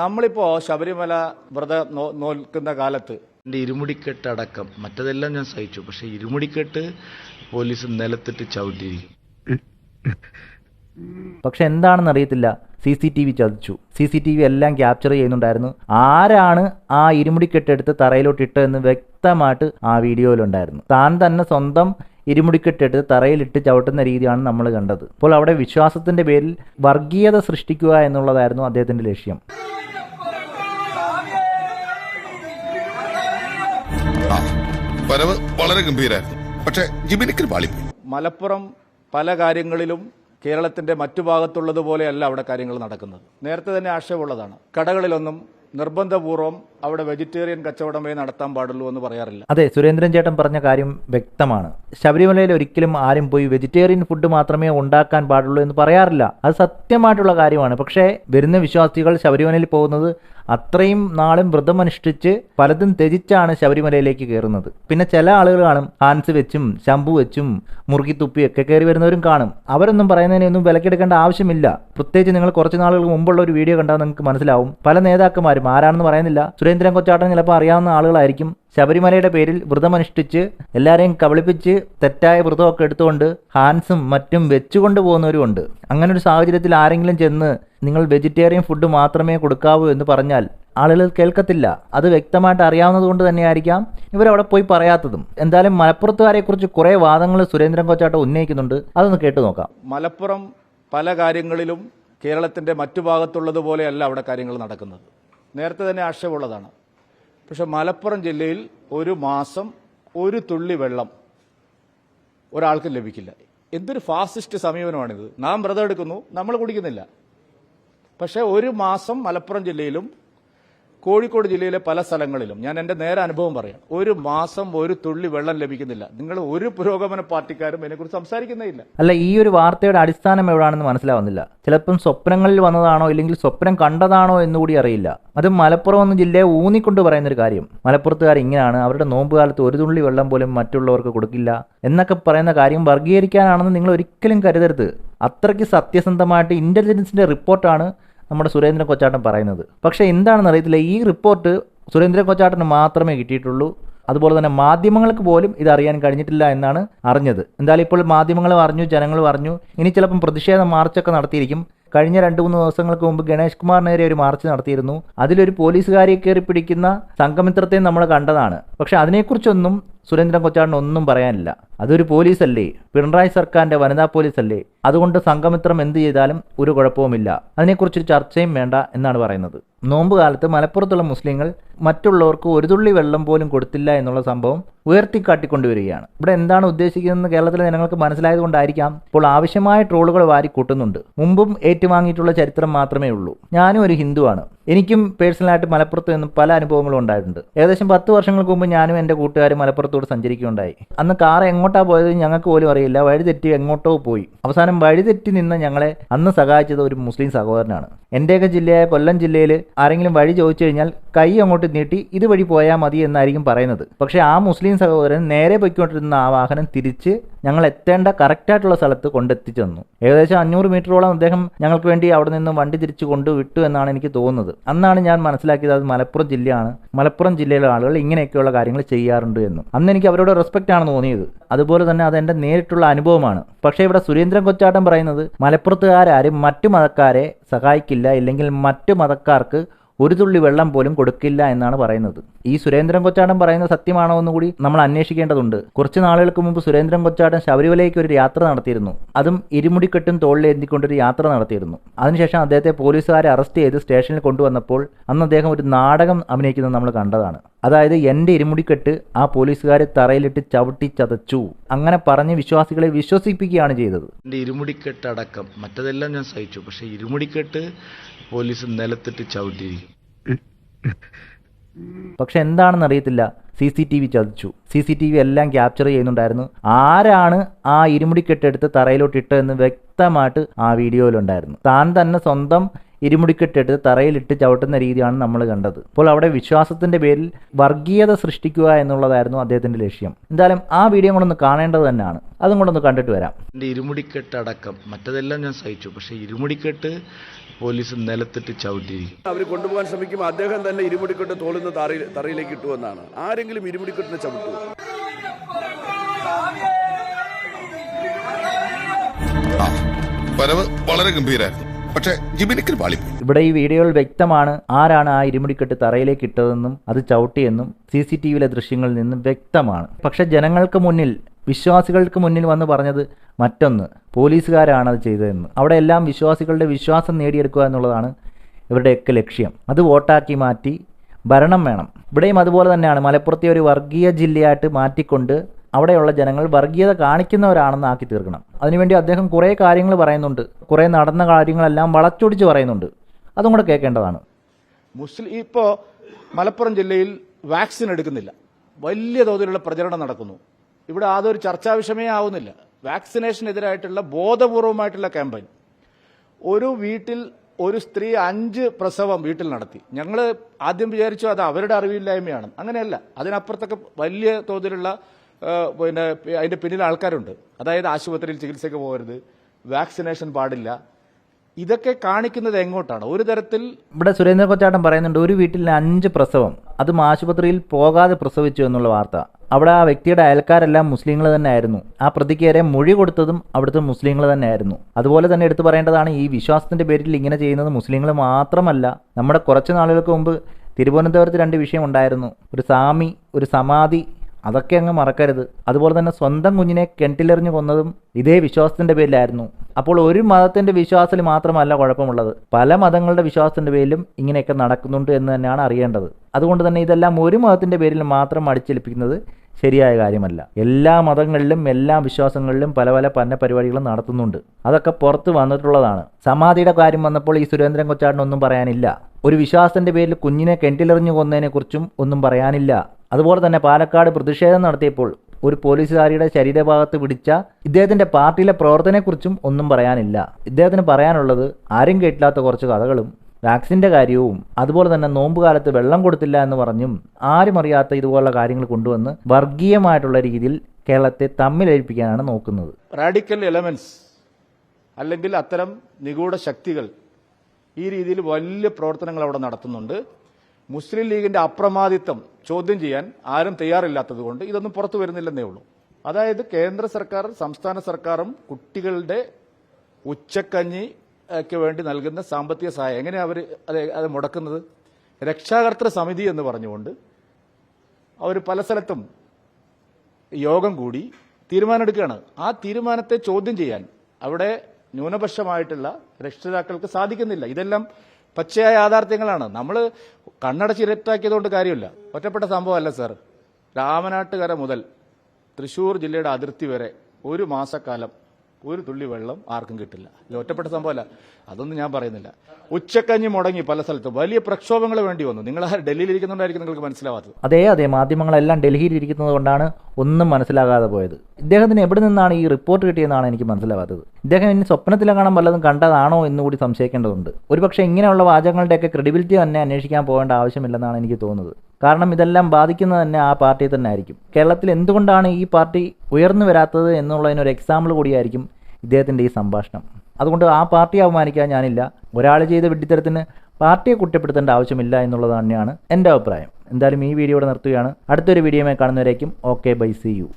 നമ്മളിപ്പോ ശബരിമല വ്രതം നോക്കുന്ന നോൽക്കുന്ന കാലത്ത് എന്റെ ഇരുമുടിക്കെട്ട് അടക്കം മറ്റതെല്ലാം ഞാൻ സഹിച്ചു. പക്ഷെ ഇരുമുടിക്കെട്ട് പോലീസ് നിലത്തിട്ട് ചവിട്ടിയിരിക്കും പക്ഷെ എന്താണെന്ന് അറിയത്തില്ല സി സി ടി വി ചതിച്ചു. സി സി ടി വി എല്ലാം ക്യാപ്ചർ ചെയ്യുന്നുണ്ടായിരുന്നു. ആരാണ് ആ ഇരുമുടിക്കെട്ടെടുത്ത് തറയിലോട്ട് ഇട്ടതെന്ന് വ്യക്തമായിട്ട് ആ വീഡിയോയിലുണ്ടായിരുന്നു. താൻ തന്നെ സ്വന്തം ഇരുമുടിക്കെട്ടെടുത്ത് തറയിലിട്ട് ചവിട്ടുന്ന രീതിയാണ് നമ്മൾ കണ്ടത്. അപ്പോൾ അവിടെ വിശ്വാസത്തിന്റെ പേരിൽ വർഗീയത സൃഷ്ടിക്കുക എന്നുള്ളതായിരുന്നു അദ്ദേഹത്തിന്റെ ലക്ഷ്യം. വരവ് വളരെ ഗംഭീരായിരുന്നു. പക്ഷേ ജിബിനിക്കൽ പാളിപ്പോയി. മലപ്പുറം പല കാര്യങ്ങളിലും കേരളത്തിന്റെ മറ്റു ഭാഗത്തുള്ളതുപോലെയല്ല അവിടെ കാര്യങ്ങൾ നടക്കുന്നത്. നേരത്തെ തന്നെ ആക്ഷേപമുള്ളതാണ് കടകളിലൊന്നും നിർബന്ധപൂർവം അവിടെ വെജിറ്റേറിയൻ കച്ചവടമേ നടത്താൻ പാടുള്ളൂ എന്ന് പറയാറില്ല. അതെ സുരേന്ദ്രൻ ചേട്ടൻ പറഞ്ഞ കാര്യം വ്യക്തമാണ്. ശബരിമലയിൽ ഒരിക്കലും ആരും പോയി വെജിറ്റേറിയൻ ഫുഡ് മാത്രമേ ഉണ്ടാക്കാൻ പാടുള്ളൂ എന്ന് പറയാറില്ല. അത് സത്യമായിട്ടുള്ള കാര്യമാണ്. പക്ഷേ വരുന്ന വിശ്വാസികൾ ശബരിമലയിൽ പോകുന്നത് അത്രയും നാളും വ്രതം അനുഷ്ഠിച്ച് പലതും ത്യജിച്ചാണ് ശബരിമലയിലേക്ക് കയറുന്നത്. പിന്നെ ചില ആളുകൾ കാണും ഹാൻസ് വെച്ചും ശംഭു വെച്ചും മുറുക്കി തുപ്പിയൊക്കെ കയറി വരുന്നവരും കാണും. അവരൊന്നും പറയുന്നതിനൊന്നും വിലക്കെടുക്കേണ്ട ആവശ്യമില്ല. പ്രത്യേകിച്ച് നിങ്ങൾ കുറച്ച് നാളുകൾക്ക് മുമ്പുള്ള ഒരു വീഡിയോ കണ്ടാൽ നിങ്ങൾക്ക് മനസ്സിലാവും. പല നേതാക്കന്മാരും ആരാണെന്ന് പറയുന്നില്ല. സുരേന്ദ്രൻ കൊച്ചാട്ടൻ ചിലപ്പോൾ അറിയാവുന്ന ആളുകളായിരിക്കും. ശബരിമലയുടെ പേരിൽ വ്രതമനുഷ്ഠിച്ച് എല്ലാവരെയും കബളിപ്പിച്ച് തെറ്റായ വ്രതമൊക്കെ എടുത്തുകൊണ്ട് ഹാൻസും മറ്റും വെച്ചുകൊണ്ട് പോകുന്നവരുമുണ്ട്. അങ്ങനെ ഒരു സാഹചര്യത്തിൽ ആരെങ്കിലും ചെന്ന് നിങ്ങൾ വെജിറ്റേറിയൻ ഫുഡ് മാത്രമേ കൊടുക്കാവൂ എന്ന് പറഞ്ഞാൽ ആളുകൾ കേൾക്കത്തില്ല. അത് വ്യക്തമായിട്ട് അറിയാവുന്നത് കൊണ്ട് തന്നെയായിരിക്കാം ഇവരവിടെ പോയി പറയാത്തതും. എന്തായാലും മലപ്പുറത്തുകാരെക്കുറിച്ച് കുറേ വാദങ്ങൾ സുരേന്ദ്രൻ കൊച്ചാട്ടം ഉന്നയിക്കുന്നുണ്ട്. അതൊന്ന് കേട്ടു നോക്കാം. മലപ്പുറം പല കാര്യങ്ങളിലും കേരളത്തിന്റെ മറ്റു ഭാഗത്തുള്ളതുപോലെയല്ല അവിടെ കാര്യങ്ങൾ നടക്കുന്നത്. നേരത്തെ തന്നെ ആക്ഷേപമുള്ളതാണ് പക്ഷെ മലപ്പുറം ജില്ലയിൽ ഒരു മാസം ഒരു തുള്ളി വെള്ളം ഒരാൾക്ക് ലഭിക്കില്ല. എന്തൊരു ഫാസിസ്റ്റ് സമീപനമാണിത്. നാം വ്രതം എടുക്കുന്നു നമ്മൾ കുടിക്കുന്നില്ല. പക്ഷേ ഒരു മാസം മലപ്പുറം ജില്ലയിലും കോഴിക്കോട് ജില്ലയിലെ പല സ്ഥലങ്ങളിലും ഞാൻ എന്റെ നേരെ അനുഭവം പറയാം. ഒരു മാസം ഒരു തുള്ളി വെള്ളം ലഭിക്കുന്നില്ല. നിങ്ങൾ ഒരു പുരോഗമന പാർട്ടിക്കാരും ഇതിനെക്കുറിച്ച് സംസാരിക്കുന്നേ ഇല്ല. അല്ല ഈ ഒരു വാർത്തയുടെ അടിസ്ഥാനം എവിടാണെന്ന് മനസ്സിലാവുന്നില്ല. ചിലപ്പം സ്വപ്നങ്ങളിൽ വന്നതാണോ ഇല്ലെങ്കിൽ സ്വപ്നം കണ്ടതാണോ എന്നുകൂടി അറിയില്ല. അത് മലപ്പുറം എന്ന ജില്ലയെ ഊന്നിക്കൊണ്ട് പറയുന്ന ഒരു കാര്യം. മലപ്പുറത്തുകാർ ഇങ്ങനെയാണ്. അവരുടെ നോമ്പ് കാലത്ത് ഒരു തുള്ളി വെള്ളം പോലും മറ്റുള്ളവർക്ക് കൊടുക്കില്ല എന്നൊക്കെ പറയുന്ന കാര്യം വർഗീകരിക്കാനാണെന്ന് നിങ്ങൾ ഒരിക്കലും കരുതരുത്. അത്രയ്ക്ക് സത്യസന്ധമായിട്ട് ഇന്റലിജൻസിന്റെ റിപ്പോർട്ടാണ് നമ്മുടെ സുരേന്ദ്രൻ കൊച്ചാട്ടൻ പറയുന്നത്. പക്ഷേ എന്താണെന്ന് അറിയത്തില്ല. ഈ റിപ്പോർട്ട് സുരേന്ദ്രൻ കൊച്ചാട്ടന് മാത്രമേ കിട്ടിയിട്ടുള്ളൂ. അതുപോലെ തന്നെ മാധ്യമങ്ങൾക്ക് പോലും ഇത് അറിയാൻ കഴിഞ്ഞിട്ടില്ല എന്നാണ് അറിഞ്ഞത്. എന്തായാലും ഇപ്പോൾ മാധ്യമങ്ങളും അറിഞ്ഞു ജനങ്ങളും അറിഞ്ഞു. ഇനി ചിലപ്പം പ്രതിഷേധ മാർച്ചൊക്കെ നടത്തിയിരിക്കും. കഴിഞ്ഞ രണ്ട് മൂന്ന് ദിവസങ്ങൾക്ക് മുമ്പ് ഗണേഷ് കുമാറിനെതിരെ ഒരു മാർച്ച് നടത്തിയിരുന്നു. അതിലൊരു പോലീസുകാരെ കയറി പിടിക്കുന്ന സംഘമിത്രത്തെ നമ്മൾ കണ്ടതാണ്. പക്ഷെ അതിനെക്കുറിച്ചൊന്നും സുരേന്ദ്രൻ കൊച്ചാടിന് ഒന്നും പറയാനില്ല. അതൊരു പോലീസല്ലേ? പിണറായി സർക്കാരിന്റെ വനിതാ പോലീസല്ലേ? അതുകൊണ്ട് സംഘമിത്രം എന്ത് ചെയ്താലും ഒരു കുഴപ്പവുമില്ല. അതിനെക്കുറിച്ച് ചർച്ചയും വേണ്ട എന്നാണ് പറയുന്നത്. നോമ്പ് കാലത്ത് മലപ്പുറത്തുള്ള മുസ്ലിങ്ങൾ മറ്റുള്ളവർക്ക് ഒരു തുള്ളി വെള്ളം പോലും കൊടുത്തില്ല എന്നുള്ള സംഭവം ഉയർത്തിക്കാട്ടിക്കൊണ്ടുവരികയാണ്. ഇവിടെ എന്താണ് ഉദ്ദേശിക്കുന്നതെന്ന് കേരളത്തിലെ ജനങ്ങൾക്ക് മനസ്സിലായതുകൊണ്ടായിരിക്കാം. ഇപ്പോൾ ആവശ്യമായ ട്രോളുകൾ വാരി കൂട്ടുന്നുണ്ട്. മുമ്പും ഏറ്റുവാങ്ങിയിട്ടുള്ള ചരിത്രം മാത്രമേ ഉള്ളൂ. ഞാനും ഒരു ഹിന്ദുവാണ് എനിക്കും പേഴ്സണലായിട്ട് മലപ്പുറത്ത് നിന്ന് പല അനുഭവങ്ങളും ഉണ്ടായിട്ടുണ്ട്. ഏകദേശം പത്ത് വർഷങ്ങൾക്ക് മുമ്പ് ഞാനും എന്റെ കൂട്ടുകാരും മലപ്പുറത്തോട് സഞ്ചരിക്കുകയുണ്ടായി. അന്ന് കാർ എങ്ങോട്ടാ പോയത് ഞങ്ങൾക്ക് പോലും അറിയില്ല. വഴിതെറ്റി എങ്ങോട്ടോ പോയി. അവസാനം വഴിതെറ്റി നിന്ന് ഞങ്ങളെ അന്ന് സഹായിച്ചത് ഒരു മുസ്ലിം സഹോദരനാണ്. എന്റെയൊക്കെ ജില്ലയായ കൊല്ലം ജില്ലയിൽ ആരെങ്കിലും വഴി ചോദിച്ചു കഴിഞ്ഞാൽ കൈ അങ്ങോട്ട് നീട്ടി ഇതുവഴി പോയാൽ മതി എന്നായിരിക്കും പറയുന്നത്. പക്ഷേ ആ മുസ്ലിം സഹോദരൻ നേരെ പോയിക്കൊണ്ടിരുന്ന ആ വാഹനം തിരിച്ച് ഞങ്ങൾ എത്തേണ്ട കറക്റ്റായിട്ടുള്ള സ്ഥലത്ത് കൊണ്ടെത്തിച്ചു തന്നു. ഏകദേശം അഞ്ഞൂറ് മീറ്ററോളം അദ്ദേഹം ഞങ്ങൾക്ക് വേണ്ടി അവിടെ നിന്ന് വണ്ടി തിരിച്ചു കൊണ്ടുവിട്ടു എന്നാണ് എനിക്ക് തോന്നുന്നത്. അന്നാണ് ഞാൻ മനസ്സിലാക്കിയത് അത് മലപ്പുറം ജില്ലയാണ്. മലപ്പുറം ജില്ലയിലെ ആളുകൾ ഇങ്ങനെയൊക്കെയുള്ള കാര്യങ്ങൾ ചെയ്യാറുണ്ട് എന്ന്. അന്ന് എനിക്ക് അവരോട് റെസ്പെക്റ്റ് ആണ് തോന്നിയത്. അതുപോലെ തന്നെ അത് എന്റെ നേരിട്ടുള്ള അനുഭവമാണ്. പക്ഷേ ഇവിടെ സുരേന്ദ്രൻ കൊച്ചാട്ടം പറയുന്നത് മലപ്പുറത്തുകാരും മറ്റു മതക്കാരെ സഹായിക്കില്ല ഇല്ലെങ്കിൽ മറ്റു മതക്കാർക്ക് ഒരു തുള്ളി വെള്ളം പോലും കൊടുക്കില്ല എന്നാണ് പറയുന്നത്. ഈ സുരേന്ദ്രൻ കൊച്ചാടൻ പറയുന്ന സത്യമാണോ എന്ന് കൂടി നമ്മൾ അന്വേഷിക്കേണ്ടതുണ്ട്. കുറച്ച് നാളുകൾക്ക് മുമ്പ് സുരേന്ദ്രൻ കൊച്ചാടൻ ശബരിമലയ്ക്ക് ഒരു യാത്ര നടത്തിയിരുന്നു. അതും ഇരുമുടിക്കെട്ടും തോളിലേന്തിക്കൊണ്ടൊരു യാത്ര നടത്തിയിരുന്നു. അതിനുശേഷം അദ്ദേഹത്തെ പോലീസുകാരെ അറസ്റ്റ് ചെയ്ത് സ്റ്റേഷനിൽ കൊണ്ടുവന്നപ്പോൾ അന്ന് അദ്ദേഹം ഒരു നാടകം അഭിനയിക്കുന്നത് നമ്മൾ കണ്ടതാണ്. അതായത് എന്റെ ഇരുമുടിക്കെട്ട് ആ പോലീസുകാരെ തറയിലിട്ട് ചവിട്ടി ചതച്ചു. അങ്ങനെ പറഞ്ഞ് വിശ്വാസികളെ വിശ്വസിപ്പിക്കുകയാണ് ചെയ്തത്. എന്റെ ഇരുമുടിക്കെട്ട് അടക്കം മറ്റതെല്ലാം ഞാൻ സഹിച്ചു. പക്ഷെ ഇരുമുടിക്കെട്ട് പോലീസ് നിലത്തിട്ട് ചവിട്ടിയിരിക്കും പക്ഷെ എന്താണെന്ന് അറിയത്തില്ല. സി സി ടി വി ചതിച്ചു. സി സി ടി വി എല്ലാം ക്യാപ്ചർ ചെയ്യുന്നുണ്ടായിരുന്നു. ആരാണ് ആ ഇരുമുടിക്കെട്ടെടുത്ത് തറയിലോട്ട് ഇട്ടതെന്ന് വ്യക്തമായിട്ട് ആ വീഡിയോയിലുണ്ടായിരുന്നു. താൻ തന്നെ സ്വന്തം ഇരുമുടിക്കെട്ടെടുത്ത് തറയിലിട്ട് ചവിട്ടുന്ന രീതിയാണ് നമ്മൾ കണ്ടത്. അപ്പോൾ അവിടെ വിശ്വാസത്തിന്റെ പേരിൽ വർഗീയത സൃഷ്ടിക്കുക എന്നുള്ളതായിരുന്നു അദ്ദേഹത്തിന്റെ ലക്ഷ്യം. എന്തായാലും ആ വീഡിയോ ഒന്ന് കാണേണ്ടത് തന്നെയാണ്. അതും കൊണ്ടൊന്ന് കണ്ടിട്ട് വരാം. എന്റെ ഇരുമുടിക്കെട്ട് അടക്കം മറ്റതെല്ലാം ഞാൻ സഹിച്ചു. പക്ഷെ ഇരുമുടിക്കെട്ട് പോലീസ് നിലത്തിട്ട് ചവിട്ടിയിരിക്കും അവർ കൊണ്ടുപോകാൻ ശ്രമിക്കുമ്പോൾ അദ്ദേഹം തന്നെ ഇരുമുടിക്കെട്ട് തോളുന്ന തറയിൽ തറയിലേക്ക് ഇട്ടുവെന്നാണ് ആരെങ്കിലും ഇരുമുടിക്കെട്ടിനെ ചവിട്ടു. വരവ് വളരെ ഗംഭീരായിരുന്നു. പക്ഷെ ജിബിനിക്ക് പാളിപ്പോയി ഇവിടെ ഈ വീഡിയോയിൽ വ്യക്തമാണ് ആരാണ് ആ ഇരുമുടിക്കെട്ട് തറയിലേക്ക് ഇട്ടതെന്നും അത് ചവിട്ടിയെന്നും സി സി ടി വിയിലെ ദൃശ്യങ്ങളിൽ നിന്നും വ്യക്തമാണ്. പക്ഷെ ജനങ്ങൾക്ക് മുന്നിൽ വിശ്വാസികൾക്ക് മുന്നിൽ വന്ന് പറഞ്ഞത് മറ്റൊന്ന് പോലീസുകാരാണ് അത് ചെയ്തതെന്ന്. അവിടെ എല്ലാം വിശ്വാസികളുടെ വിശ്വാസം നേടിയെടുക്കുക എന്നുള്ളതാണ് ഇവരുടെയൊക്കെ ലക്ഷ്യം. അത് വോട്ടാക്കി മാറ്റി ഭരണം വേണം. ഇവിടെയും അതുപോലെ തന്നെയാണ് മലപ്പുറത്തെ ഒരു വർഗീയ ജില്ലയായിട്ട് മാറ്റിക്കൊണ്ട് അവിടെയുള്ള ജനങ്ങൾ വർഗീയത കാണിക്കുന്നവരാണെന്ന് ആക്കി തീർക്കണം. അതിനുവേണ്ടി അദ്ദേഹം കുറേ കാര്യങ്ങൾ പറയുന്നുണ്ട്. കുറേ നടന്ന കാര്യങ്ങളെല്ലാം വളച്ചൊടിച്ച് പറയുന്നുണ്ട്. അതും കൂടെ കേൾക്കേണ്ടതാണ്. മുസ്ലിം ഇപ്പോ മലപ്പുറം ജില്ലയിൽ വാക്സിൻ എടുക്കുന്നില്ല. വലിയ തോതിലുള്ള പ്രചരണം നടക്കുന്നു. ഇവിടെ അതൊരു ചർച്ചാ വിഷയമേ ആവുന്നില്ല. വാക്സിനേഷനെതിരായിട്ടുള്ള ബോധപൂർവമായിട്ടുള്ള ക്യാമ്പയിൻ. ഒരു വീട്ടിൽ ഒരു സ്ത്രീ അഞ്ച് പ്രസവം വീട്ടിൽ നടത്തി. ഞങ്ങൾ ആദ്യം വിചാരിച്ചു അത് അവരുടെ അറിവില്ലായ്മയാണ്. അങ്ങനെയല്ല. അതിനപ്പുറത്തൊക്കെ വലിയ തോതിലുള്ള പിന്നെ അതിന്റെ പിന്നിൽ ആൾക്കാരുണ്ട്. അതായത് ആശുപത്രിയിൽ ചികിത്സയ്ക്ക് പോകരുത്. വാക്സിനേഷൻ പാടില്ല. ഇതൊക്കെ കാണിക്കുന്നത് എങ്ങോട്ടാണ്? ഒരു തരത്തിൽ ഇവിടെ സുരേന്ദ്ര കൊച്ചാട്ടൻ പറയുന്നുണ്ട് ഒരു വീട്ടിൽ അഞ്ച് പ്രസവം അതും ആശുപത്രിയിൽ പോകാതെ പ്രസവിച്ചു എന്നുള്ള വാർത്ത. അവിടെ ആ വ്യക്തിയുടെ അയൽക്കാരെല്ലാം മുസ്ലിങ്ങൾ തന്നെ ആയിരുന്നു ആ പ്രതിക്കേരെ മൊഴി കൊടുത്തതും അവിടുത്തെ മുസ്ലിങ്ങൾ തന്നെ ആയിരുന്നു അതുപോലെ തന്നെ എടുത്തു പറയേണ്ടതാണ് ഈ വിശ്വാസത്തിന്റെ പേരിൽ ഇങ്ങനെ ചെയ്യുന്നത് മുസ്ലിങ്ങൾ മാത്രമല്ല നമ്മുടെ കുറച്ച് നാളുകൾക്ക് മുമ്പ് തിരുവനന്തപുരത്ത് രണ്ട് വിഷയം ഉണ്ടായിരുന്നു. ഒരു സാമി ഒരു സമാധി അതൊക്കെ അങ്ങ് മറക്കരുത്. അതുപോലെ തന്നെ സ്വന്തം കുഞ്ഞിനെ കിണറ്റിലെറിഞ്ഞു കൊന്നതും ഇതേ വിശ്വാസത്തിന്റെ പേരിലായിരുന്നു. അപ്പോൾ ഒരു മതത്തിന്റെ വിശ്വാസത്തിൽ മാത്രമല്ല കുഴപ്പമുള്ളത്. പല മതങ്ങളുടെ വിശ്വാസത്തിന്റെ പേരിലും ഇങ്ങനെയൊക്കെ നടക്കുന്നുണ്ട് എന്ന് തന്നെയാണ് അറിയേണ്ടത്. അതുകൊണ്ട് തന്നെ ഇതെല്ലാം ഒരു മതത്തിന്റെ പേരിൽ മാത്രം അടിച്ചേൽപ്പിക്കുന്നത് ശരിയായ കാര്യമല്ല. എല്ലാ മതങ്ങളിലും എല്ലാ വിശ്വാസങ്ങളിലും പല പല പന്ന പരിപാടികളും നടത്തുന്നുണ്ട്. അതൊക്കെ പുറത്ത് വന്നിട്ടുള്ളതാണ്. സമാധിയുടെ കാര്യം വന്നപ്പോൾ ഈ സുരേന്ദ്രൻ കൊച്ചാടിനൊന്നും പറയാനില്ല. ഒരു വിശ്വാസത്തിന്റെ പേരിൽ കുഞ്ഞിനെ കിണറ്റിലെറിഞ്ഞു കൊന്നതിനെക്കുറിച്ചും ഒന്നും പറയാനില്ല. അതുപോലെ തന്നെ പാലക്കാട് പ്രതിഷേധം നടത്തിയപ്പോൾ ഒരു പോലീസുകാരിയുടെ ശരീരഭാഗത്ത് പിടിച്ച ഇദ്ദേഹത്തിന്റെ പാർട്ടിയിലെ പ്രവർത്തനത്തെക്കുറിച്ചും ഒന്നും പറയാനില്ല. ഇദ്ദേഹത്തിന് പറയാനുള്ളത് ആരും കേട്ടില്ലാത്ത കുറച്ച് കഥകളും വാക്സിന്റെ കാര്യവും അതുപോലെ തന്നെ നോമ്പ് കാലത്ത് വെള്ളം കൊടുത്തില്ല എന്ന് പറഞ്ഞും ആരും അറിയാത്ത ഇതുപോലുള്ള കാര്യങ്ങൾ കൊണ്ടുവന്ന് വർഗീയമായിട്ടുള്ള രീതിയിൽ കേരളത്തെ തമ്മിലേൽപ്പിക്കാനാണ് നോക്കുന്നത്. റാഡിക്കൽ എലമെന്റ്സ് അല്ലെങ്കിൽ അത്തരം നിഗൂഢ ശക്തികൾ ഈ രീതിയിൽ വലിയ പ്രവർത്തനങ്ങൾ അവിടെ നടത്തുന്നുണ്ട്. മുസ്ലിം ലീഗിന്റെ അപ്രമാദിത്വം ചോദ്യം ചെയ്യാൻ ആരും തയ്യാറില്ലാത്തതുകൊണ്ട് ഇതൊന്നും പുറത്തു വരുന്നില്ലെന്നേ ഉള്ളൂ. അതായത് കേന്ദ്ര സർക്കാർ സംസ്ഥാന സർക്കാരും കുട്ടികളുടെ ഉച്ചക്കഞ്ഞി ഒക്കെ വേണ്ടി നൽകുന്ന സാമ്പത്തിക സഹായം. എങ്ങനെയാണ് അവർ അത് മുടക്കുന്നത്? രക്ഷാകർത്തൃ സമിതി എന്ന് പറഞ്ഞുകൊണ്ട് അവർ പല സ്ഥലത്തും യോഗം കൂടി തീരുമാനമെടുക്കുകയാണ്. ആ തീരുമാനത്തെ ചോദ്യം ചെയ്യാൻ അവിടെ ന്യൂനപക്ഷമായിട്ടുള്ള രക്ഷിതാക്കൾക്ക് സാധിക്കുന്നില്ല. ഇതെല്ലാം പച്ചയായ യാഥാർത്ഥ്യങ്ങളാണ്. നമ്മൾ കണ്ണടച്ചിരട്ടാക്കിയതുകൊണ്ട് കാര്യമില്ല. ഒറ്റപ്പെട്ട സംഭവമല്ല സർ രാമനാട്ടുകര മുതൽ തൃശൂർ ജില്ലയുടെ അതിർത്തി വരെ ഒരു മാസക്കാലം ഒരു തുള്ളി വെള്ളം ആർക്കും കിട്ടില്ല. ഇത് ഒറ്റപ്പെട്ട സംഭവമല്ല. അതൊന്നും ഞാൻ പറയുന്നില്ല. ഉച്ചക്കഞ്ഞി മുടങ്ങി പല സ്ഥലത്തും വലിയ പ്രക്ഷോഭങ്ങൾ വേണ്ടി വന്നു. നിങ്ങൾ ഡൽഹിയിൽ ഇരിക്കുന്നുണ്ടായിരിക്കും നിങ്ങൾക്ക് മനസ്സിലാവാത്തത്. അതെ അതെ മാധ്യമങ്ങളെല്ലാം ഡൽഹിയിൽ ഇരിക്കുന്നത് കൊണ്ടാണ് ഒന്നും മനസ്സിലാകാതെ പോയത്. ഇദ്ദേഹത്തിന് എവിടെ നിന്നാണ് ഈ റിപ്പോർട്ട് കിട്ടിയെന്നാണ് എനിക്ക് മനസ്സിലാവാത്തത്. ഇദ്ദേഹം ഇനി സ്വപ്നത്തിലെങ്ങാനും വല്ലതും കണ്ടതാണോ എന്നുകൂടി സംശയിക്കേണ്ടതുണ്ട്. ഒരുപക്ഷെ ഇങ്ങനെയുള്ള വാചകങ്ങളുടെയൊക്കെ ക്രെഡിബിലിറ്റി തന്നെ അന്വേഷിക്കാൻ പോകേണ്ട ആവശ്യമില്ലെന്നാണ് എനിക്ക് തോന്നുന്നത്. കാരണം ഇതെല്ലാം ബാധിക്കുന്നത് തന്നെ ആ പാർട്ടിയെ തന്നെ ആയിരിക്കും. കേരളത്തിൽ എന്തുകൊണ്ടാണ് ഈ പാർട്ടി ഉയർന്നു വരാത്തത് എന്നുള്ളതിനൊരു എക്സാമ്പിൾ കൂടിയായിരിക്കും ഇദ്ദേഹത്തിന്റെ ഈ സംഭാഷണം. അതുകൊണ്ട് ആ പാർട്ടി അപമാനിക്കാൻ ഞാനില്ല. ഒരാൾ ചെയ്ത വിഡ്ഢിത്തരത്തിന് പാർട്ടിയെ കുറ്റപ്പെടുത്തേണ്ട ആവശ്യമില്ല എന്നുള്ളത് തന്നെയാണ് എന്റെ അഭിപ്രായം. എന്തായാലും ഈ വീഡിയോ ഇവിടെ നിർത്തുകയാണ്. അടുത്തൊരു വീഡിയോമായി കാണുന്നവരേക്കും ഓക്കെ ബൈ സി യു.